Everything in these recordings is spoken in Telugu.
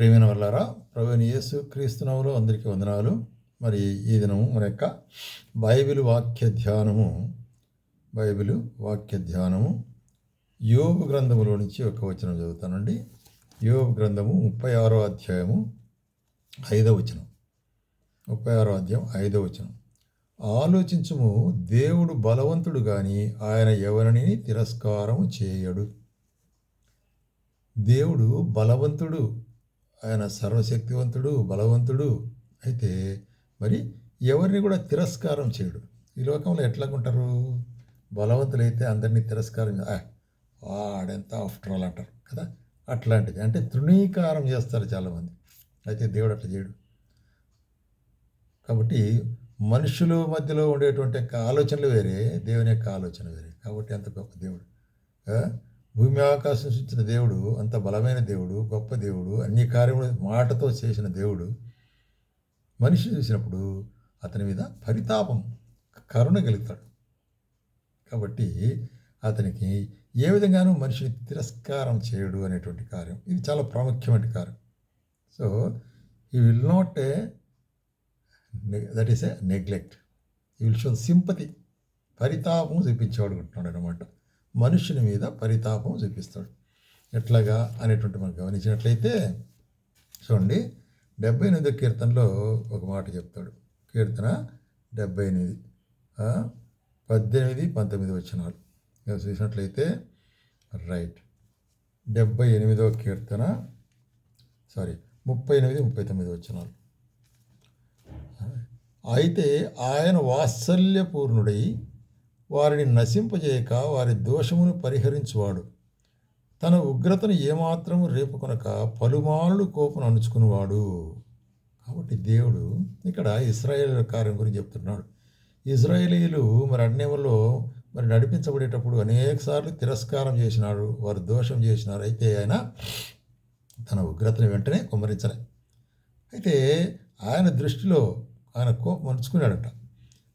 ప్రేమైన వల్లారా ప్రవీణ యేసు క్రీస్తునవులు అందరికీ వందనాలు. మరి ఈ దినము మన యొక్క బైబిల్ వాక్య ధ్యానము బైబిల్ వాక్య ధ్యానము. యోగు గ్రంథములో నుంచి ఒక వచనం చదువుతానండి. యోగు గ్రంథము ముప్పై ఆరో అధ్యాయము ఐదవ వచనం. ముప్పై ఆరో అధ్యాయం ఐదవ వచనం. ఆలోచించము దేవుడు బలవంతుడు కానీ ఆయన ఎవరిని తిరస్కారము చేయడు. దేవుడు బలవంతుడు ఆయన సర్వశక్తివంతుడు బలవంతుడు. అయితే మరి ఎవరిని కూడా తిరస్కారం చేయడు. ఈ లోకంలో ఎట్లాగుంటారు? బలవంతులైతే అందరినీ తిరస్కారం చే- "ఆ, వాడెంత ఆఫ్టర్ ఆల్ అంటారు కదా? అట్లాంటిది. అంటే తృణీకారం చేస్తారు చాలామంది. అయితే దేవుడు అట్లా చేయడు. కాబట్టి మనుషుల మధ్యలో ఉండేటువంటి ఆలోచనలు వేరే దేవుని యొక్క ఆలోచన వేరే. కాబట్టి అంత గొప్ప దేవుడు. భూమి ఆకాశం సృష్టించిన దేవుడు అంత బలమైన దేవుడు గొప్ప దేవుడు అన్ని కార్యములు మాటతో చేసిన దేవుడు. మనిషి చూసినప్పుడు అతని మీద పరితాపం కరుణ కలుగుతాడు కాబట్టి అతనికి ఏ విధంగానూ మనిషిని తిరస్కారం చేయడు అనేటువంటి కార్యం. ఇది చాలా ప్రాముఖ్యమైన కార్యం. So he will not a that is a neglect he will show sympathy పరితాపం చూపించేవాడు ఉంటున్నాడు అనమాట మనుషుని మీద పరితాపం చూపిస్తాడు. ఎట్లాగా అనేటువంటి మనం గమనించినట్లయితే చూడండి డెబ్బై ఎనిమిదో కీర్తనలో ఒక మాట చెప్తాడు. కీర్తన డెబ్బై ఎనిమిది పద్దెనిమిది పంతొమ్మిది వచ్చినాలు చూసినట్లయితే రైట్. డెబ్బై ఎనిమిదో కీర్తన సారీ ముప్పై ఎనిమిది ముప్పై తొమ్మిది వచ్చినాలు అయితే ఆయన వాత్సల్యపూర్ణుడై వారిని నశింపజేయక వారి దోషమును పరిహరించువాడు. తన ఉగ్రతను ఏమాత్రము రేపుకొనక పలుమానులు కోపం అణుచుకునివాడు కాబట్టి దేవుడు ఇక్కడ ఇస్రాయేల్ కార్యం గురించి చెప్తున్నాడు. ఇజ్రాయేలీలు మరి అన్యములో మరి నడిపించబడేటప్పుడు అనేకసార్లు తిరస్కారం చేసినాడు వారు దోషం చేసినారు. అయితే ఆయన తన ఉగ్రతను వెంటనే కుమ్మరించలే. అయితే ఆయన దృష్టిలో ఆయన కోపం అణుచుకున్నాడట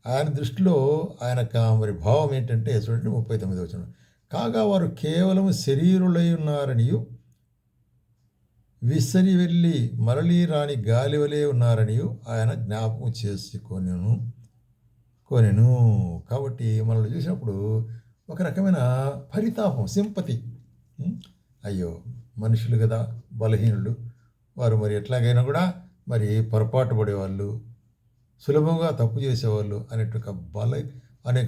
ఆయన దృష్టిలో ఆయన మరి భావం ఏంటంటే చూడండి ముప్పై తొమ్మిది వచ్చిన కాగా వారు కేవలం శరీరులై ఉన్నారనియు విసరి వెళ్ళి మరలి రాని గాలి వలె ఉన్నారనియు ఆయన జ్ఞాపకం చేసుకొనెను కొనెను కాబట్టి మనల్ని చూసినప్పుడు ఒక రకమైన పరితాపం సింపతి. అయ్యో మనుషులు కదా బలహీనులు. వారు మరి ఎట్లాగైనా కూడా మరి పొరపాటు పడేవాళ్ళు. సులభంగా తప్పు చేసేవాళ్ళు అనేటువంటి బల అనే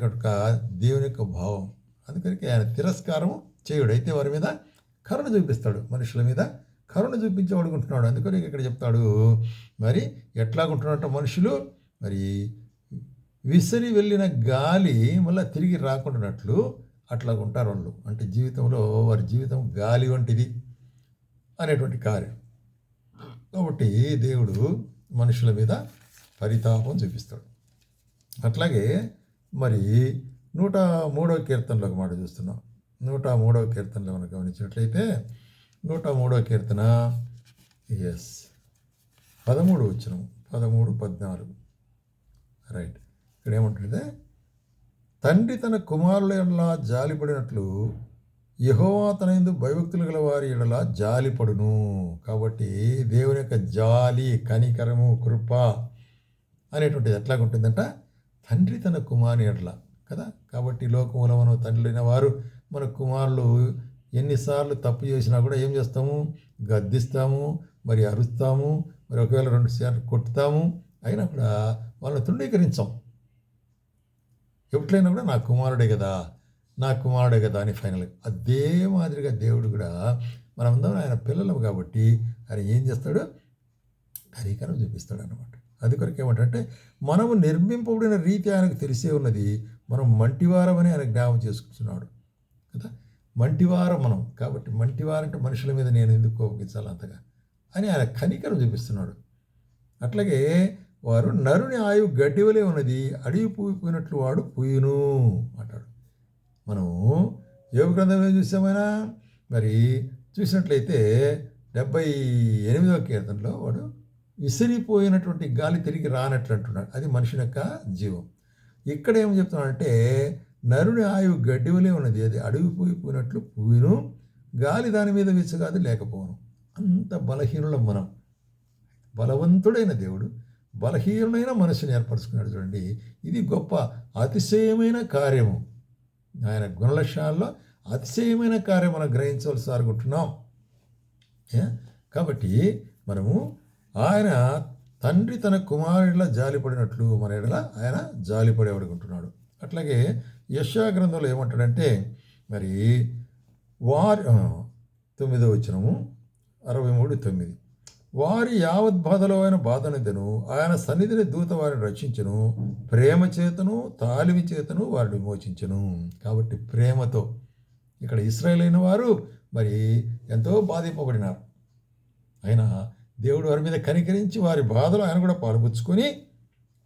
దేవుని యొక్క భావం. అందుకనికి ఆయన తిరస్కారం చేయుడు. అయితే వారి మీద కరుణ చూపిస్తాడు. మనుషుల మీద కరుణ చూపించేవాడుకుంటున్నాడు అందుకని ఇక్కడ చెప్తాడు మరి ఎట్లాగుంటున్నట్టు మనుషులు? మరి విసిరి వెళ్ళిన గాలి మళ్ళీ తిరిగి రాకుండానట్లు అట్లా ఉంటారు వాళ్ళు. అంటే జీవితంలో వారి జీవితం గాలి వంటిది అనేటువంటి కార్యం. కాబట్టి దేవుడు మనుషుల మీద పరితాపం చూపిస్తాడు అట్లాగే మరి నూట మూడవ కీర్తనలో ఒక మాట చూస్తున్నాం. నూట మూడవ కీర్తనలో మనం గమనించినట్లయితే నూట మూడవ కీర్తన ఎస్ పదమూడు వచ్చిన పదమూడు పద్నాలుగు. రైట్ ఇక్కడ ఏమంటుంటే తండ్రి తన కుమారుల ఎడలా జాలిపడినట్లు యహోవా తన ఎందు భయభక్తులు గల వారి ఎడలా జాలిపడును. కాబట్టి దేవుని యొక్క జాలి కనికరము కృప అనేటువంటిది ఎట్లాగుంటుందంట తండ్రి తన కుమారుని ఎడల కదా? కాబట్టి లోకములో మనం తండ్రులైన వారు మన కుమారులు ఎన్నిసార్లు తప్పు చేసినా కూడా ఏం చేస్తాము? గద్దిస్తాము మరి అరుస్తాము మరి ఒకవేళ రెండు సార్లు కొట్టుతాము అయినా కూడా వాళ్ళని తృణీకరించాం. ఎప్పుడైనా కూడా నా కుమారుడే కదా నా కుమారుడే కదా అని ఫైనల్ అదే మాదిరిగా దేవుడు కూడా మనమందరం ఆయన పిల్లలు కాబట్టి ఆయన ఏం చేస్తాడు? కరికరం చూపిస్తాడు అనమాట అది కొరకు ఏమంటే మనము నిర్మింపబడిన రీతి ఆయనకు తెలిసే ఉన్నది మనం మంటివారమని ఆయన జ్ఞాపం చేసుకుంటున్నాడు కదా? మంటివారం మనం కాబట్టి మంటివారం అంటే మనుషుల మీద నేను ఎందుకు కోపగించాలి అంతగా? అని ఆయన కనికరం చూపిస్తున్నాడు. అట్లాగే వారు నరుని ఆయువు గడ్డివలే ఉన్నది అడివి పూయిపోయినట్లు వాడు పూయును అంటాడు. మనము యోగ గ్రంథంలో చూసామైనా మరి చూసినట్లయితే డెబ్బై ఎనిమిదవ కీర్తనలో వాడు విసిరిపోయినటువంటి గాలి తిరిగి రానట్లు అంటున్నాడు. అది మనిషి యొక్క జీవం. ఇక్కడ ఏం చెప్తున్నాడంటే నరుని ఆయువు గడ్డివలే ఉన్నది. అది అడవి పోయిపోయినట్లు పూయును. గాలి దాని మీద విచ్చగాది లేకపోను అంత బలహీనులం మనం. బలవంతుడైన దేవుడు బలహీనమైన మనసుని ఏర్పరచుకున్నాడు చూడండి. ఇది గొప్ప అతిశయమైన కార్యము. ఆయన గుణలక్షణాల్లో అతిశయమైన కార్యం మనం గ్రహించవలసి అనుకుంటున్నాం కాబట్టి మనము ఆయన తండ్రి తన కుమారుడిలా జాలిపడినట్లు మన ఎడల ఆయన జాలిపడేవాడుకుంటున్నాడు అట్లాగే యశా గ్రంథంలో ఏమంటాడంటే మరి వారి తొమ్మిదో వచ్చినము అరవై మూడు తొమ్మిది. వారి యావత్ బాధలో ఆయన బాధనిదను ఆయన సన్నిధిని దూత వారిని రక్షించను ప్రేమ చేతను తాలిమి చేతను వారిని విమోచించను. కాబట్టి ప్రేమతో ఇక్కడ ఇస్రాయల్ అయిన వారు మరి ఎంతో బాధింపబడినారు. అయినా దేవుడు వారి మీద కనికరించి వారి బాధలు ఆయన కూడా పాల్పుచ్చుకొని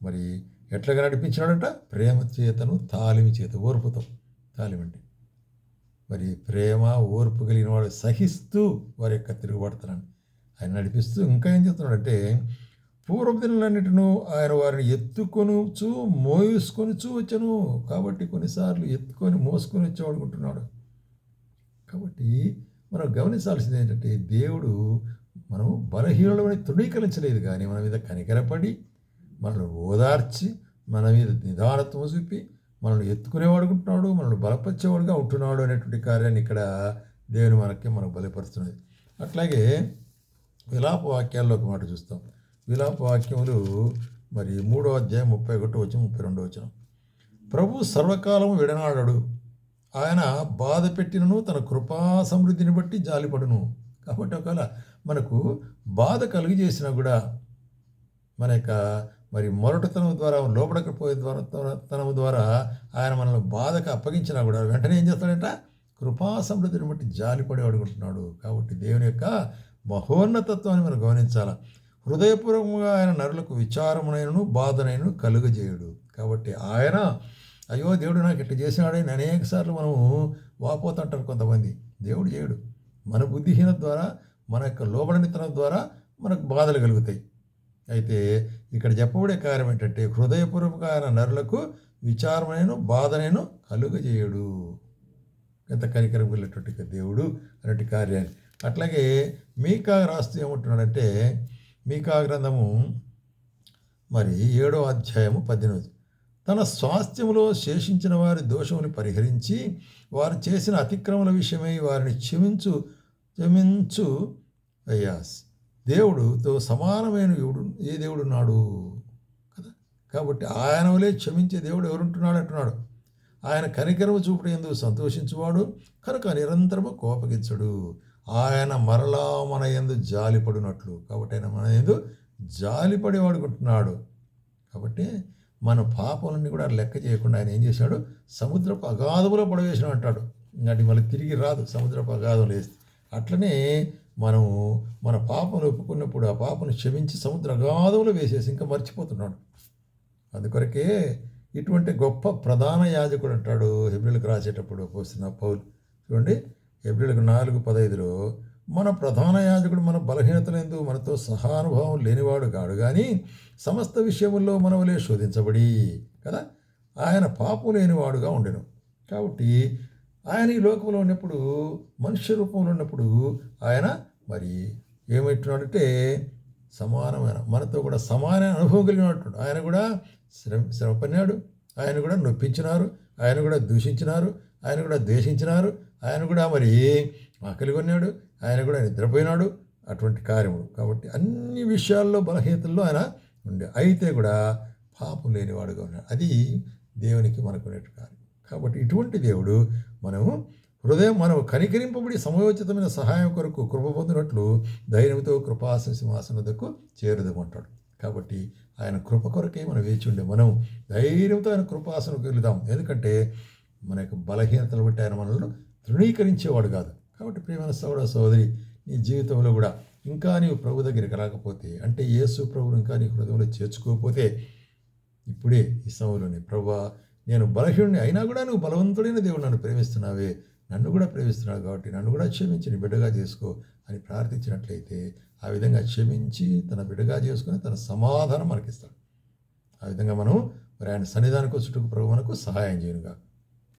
మరి ఎట్లాగా నడిపించినాడంట? ప్రేమ చేతను తాలిమి చేత ఓర్పుతో. తాలిమండి మరి ప్రేమ ఓర్పు కలిగిన వాడు సహిస్తూ వారి యొక్క తిరుగుబడతానని ఆయన నడిపిస్తూ ఇంకా ఏం చెప్తున్నాడంటే పూర్వదినులన్నిటిను ఆయన వారిని ఎత్తుకొనుచు మోసుకొనుచు వచ్చను. కాబట్టి కొన్నిసార్లు ఎత్తుకొని మోసుకొని వచ్చేవాడుకుంటున్నాడు కాబట్టి మనం గమనించాల్సింది ఏంటంటే దేవుడు మనం బలహీనులమని తృణీకరించలేదు కానీ మన మీద కనికరపడి మనల్ని ఓదార్చి మన మీద నిదానత్వం చూపి మనల్ని ఎత్తుకునేవాడుకుంటున్నాడు మనల్ని బలపరిచేవాడుగా ఉంటున్నాడు అనేటువంటి కార్యాన్ని ఇక్కడ దేవుని మనకి మనకు బలపరుస్తున్నది. అట్లాగే విలాప వాక్యాల్లో ఒక మాట చూస్తాం. విలాప వాక్యములు మరి మూడో అధ్యాయం ముప్పై ఒకటి వచ్చి ముప్పై రెండో వచ్చిన ప్రభు సర్వకాలము విడనాడడు. ఆయన బాధ పెట్టినను తన కృపా సమృద్ధిని బట్టి జాలిపడును. కాబట్టి ఒకవేళ మనకు బాధ కలుగజేసినా కూడా మన యొక్క మరి మొరటతనం ద్వారా లోపడకపోయే ద్వారా తనం ద్వారా ఆయన మనల్ని బాధకు అప్పగించినా కూడా వెంటనే ఏం చేస్తాడంట? కృపా బట్టి జాలిపడి అడుగుంటున్నాడు. కాబట్టి దేవుని యొక్క మహోన్నతత్వాన్ని మనం గమనించాలి. హృదయపూర్వకంగా ఆయన నరులకు విచారమునైనను బాధనైనను కలుగజేయుడు. కాబట్టి ఆయన అయ్యో దేవుడు నాకు ఇట్లా చేసినాడని అనేక సార్లు మనము వాపోతుంటారు కొంతమంది. దేవుడు చేయడు. మన బుద్ధిహీనత ద్వారా మన యొక్క లోబడనితనం ద్వారా మనకు బాధలు కలుగుతాయి. అయితే ఇక్కడ చెప్పబడే కార్యం ఏంటంటే హృదయపూర్వక నరులకు విచారమైన బాధనైన కలుగజేయడు ఎంత కనికరం వెళ్ళేటువంటి దేవుడు అనేటి కార్యాన్ని. అట్లాగే మీకా రాస్తూ ఏమంటున్నాడంటే మీకా గ్రంథము మరి ఏడో అధ్యాయము పద్దెనిమిది. తన స్వాస్థ్యములో శేషించిన వారి దోషముని పరిహరించి వారు చేసిన అతిక్రమల విషయమై వారిని క్షమించు క్షమించు అయ్యాస్. దేవుడుతో సమానమైన దేవుడు ఏ దేవుడు ఉన్నాడు? కదా? కాబట్టి ఆయన వలే క్షమించే దేవుడు ఎవరుంటున్నాడు అంటున్నాడు. ఆయన కనికరము చూపుడు ఎందుకు సంతోషించువాడు కనుక నిరంతరము కోపగించడు. ఆయన మరలా మన ఎందు జాలిపడినట్లు. కాబట్టి ఆయన మన ఎందు జాలిపడేవాడుకుంటున్నాడు కాబట్టి మన పాపాలన్నీ కూడా లెక్క చేయకుండా ఆయన ఏం చేశాడు? సముద్రపు అగాధములో పడవేసిన అంటాడు. ఇంకటి మళ్ళీ తిరిగి రాదు. సముద్రపు అగాధం వేస్తే. అట్లనే మనము మన పాపను ఒప్పుకున్నప్పుడు ఆ పాపను క్షమించి సముద్ర అగాధములు వేసేసి ఇంకా మర్చిపోతున్నాడు. అందుకొరకే ఇటువంటి గొప్ప ప్రధాన యాజకుడు అంటాడు హెబ్రిల్కి రాసేటప్పుడు పోస్తున్న పౌలు. చూడండి హెబ్రిల్కి నాలుగు పదైదులో మన ప్రధాన యాజకుడు మన బలహీనతలందు మనతో సహానుభావం లేనివాడు కాడు కానీ సమస్త విషయముల్లో మన వలె శోధించబడి కదా? ఆయన పాపం లేనివాడుగా ఉండెను. కాబట్టి ఆయన ఈ లోకంలో ఉన్నప్పుడు మనుష్య రూపంలో ఉన్నప్పుడు ఆయన మరి ఏమంటున్నాడంటే సమానమైన మనతో కూడా సమాన అనుభవం కలిగినట్టు ఆయన కూడా శ్రమ శ్రమపడినాడు. ఆయన కూడా నొప్పించినారు. ఆయన కూడా దూషించినారు. ఆయన కూడా ద్వేషించినారు. ఆయన కూడా మరి ఆకలి కొన్నాడు. ఆయన కూడా నిద్రపోయినాడు. అటువంటి కార్యములు. కాబట్టి అన్ని విషయాల్లో బలహీనతల్లో ఆయన ఉండే. అయితే కూడా పాపం లేనివాడుగా ఉన్నాడు. అది దేవునికి మనకు కార్యం. కాబట్టి ఇటువంటి దేవుడు మనము హృదయం మనం కనికరింపబడి సమయోచితమైన సహాయం కొరకు కృప పొందినట్లు ధైర్యంతో కృపాసన సింహాసనకు చేరుదమంటాడు. కాబట్టి ఆయన కృప కొరకే మనం వేచి ఉండే మనం ధైర్యంతో ఆయన కృపాసనకు వెళుదాం. ఎందుకంటే మన యొక్క బలహీనతలు బట్టి ఆయన మనల్ని తృణీకరించేవాడు కాదు. కాబట్టి ప్రియమైన సోదర సోదరి నీ జీవితంలో కూడా ఇంకా నీవు ప్రభు దగ్గరికి రాకపోతే అంటే యేసు ప్రభువు ఇంకా నీ హృదయంలో చేర్చుకోకపోతే ఇప్పుడే ఈ సమయంలోనే ప్రభా నేను బలహీనుని అయినా కూడా నువ్వు బలవంతుడైన దేవుడు నన్ను ప్రేమిస్తున్నావే. నన్ను కూడా ప్రేమిస్తున్నావు కాబట్టి నన్ను కూడా క్షమించి నీ బిడ్డగా చేసుకో అని ప్రార్థించినట్లయితే ఆ విధంగా క్షమించి తన బిడ్డగా చేసుకుని తన సమాధానం మనకిస్తాడు. ఆ విధంగా మనం మరి ఆయన సన్నిధానికి చుట్టుకు ప్రభు మనకు సహాయం చేయనుగా